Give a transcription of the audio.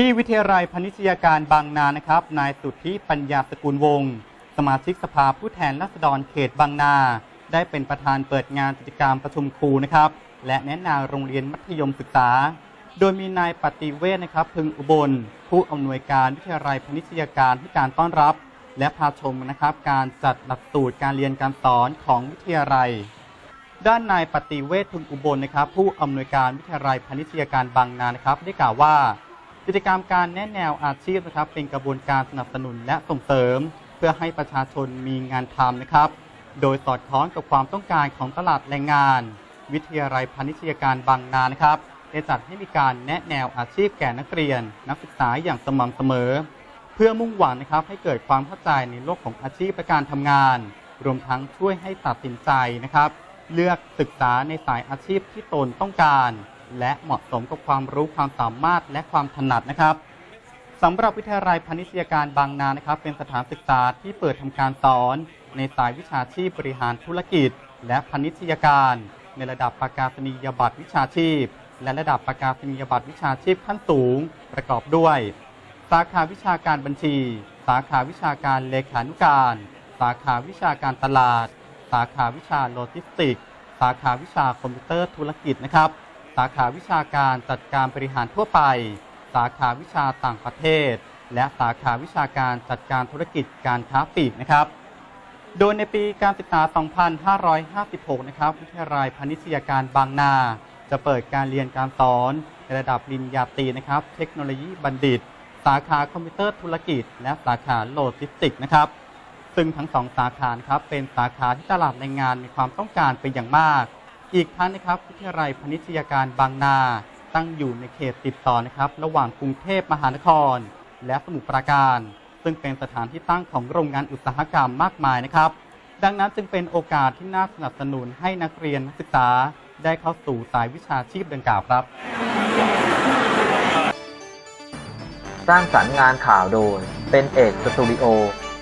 ที่วิทยาลัยพาณิชยาการบางนานะครับ นายสุทธิปัญญาสกุลวงศ์สมาชิกสภาผู้แทนราษฎรเขตบางนา ได้เป็นประธานเปิดงานกิจกรรมประชุมครูนะครับ และแนะนำโรงเรียนมัธยมศึกษา โดยมีนายปฏิเวศนะครับ พึงอุบล ผู้อำนวยการวิทยาลัยพาณิชยาการที่การต้อนรับ และพาชมนะครับ การจัดหลักสูตรการเรียนการสอนของวิทยาลัย ด้านนายปฏิเวศพึงอุบลนะครับ ผู้อำนวยการวิทยาลัยพาณิชยาการบางนานะครับ ได้กล่าวว่า กิจกรรมการแนะแนวอาชีพนะครับ เป็นกระบวนการสนับสนุนและส่งเสริม เพื่อให้ประชาชนมีงานทำนะครับ โดยสอดคล้องกับความต้องการของตลาดแรงงาน วิทยาลัยพาณิชยการบางนานะครับได้จัดให้มีการแนะแนวอาชีพแก่นักเรียน นักศึกษาอย่างสม่ำเสมอ เพื่อมุ่งหวังนะครับให้เกิดความเข้าใจในโลกของอาชีพและการทำงาน รวมทั้งช่วยให้ตัดสินใจนะครับ เลือกศึกษาในสายอาชีพที่ตนต้องการ และเหมาะสมกับความรู้ความสามารถและความถนัดนะครับสำหรับวิทยาลัยพาณิชยการบางนานะครับ เป็นสถานศึกษาที่เปิดทำการสอน ในสายวิชาชีพบริหารธุรกิจ และพาณิชยการ ในระดับประกาศนียบัตรวิชาชีพ และระดับประกาศนียบัตรวิชาชีพขั้นสูง ประกอบด้วย สาขาวิชาการบัญชี สาขาวิชาการเลขานุการ สาขาวิชาการตลาด สาขาวิชาโลจิสติก สาขาวิชาคอมพิวเตอร์ธุรกิจนะครับ สาขาวิชาการจัดการบริหารทั่วไป สาขาวิชาต่างประเทศ และสาขาวิชาการจัดการธุรกิจการค้าปลีกนะครับ โดยในปีการศึกษา 2556 นะครับ วิทยาลัยพาณิชยาการบางนา จะเปิดการเรียนการสอนในระดับปริญญาตรีนะครับ เทคโนโลยีบัณฑิต สาขาคอมพิวเตอร์ธุรกิจ และสาขาโลจิสติกนะครับซึ่งทั้งสองสาขาครับเป็นสาขาที่ตลาดแรงงานมีความต้องการเป็นอย่างมาก อีกทั้งนะครับวิทยาลัยพาณิชยาการบางนาตั้งอยู่ในเขตติดต่อนะครับ ระหว่างกรุงเทพมหานคร และสมุทรปราการ ซึ่งเป็นสถานที่ตั้งของโรงงานอุตสาหกรรมมากมายนะครับ ดังนั้นจึงเป็นโอกาสที่น่าสนับสนุนให้นักเรียนนักศึกษาได้เข้าสู่สายวิชาชีพดังกล่าวครับ สร้างสรรค์งานข่าวโดย เป็นเอกสตูดิโอ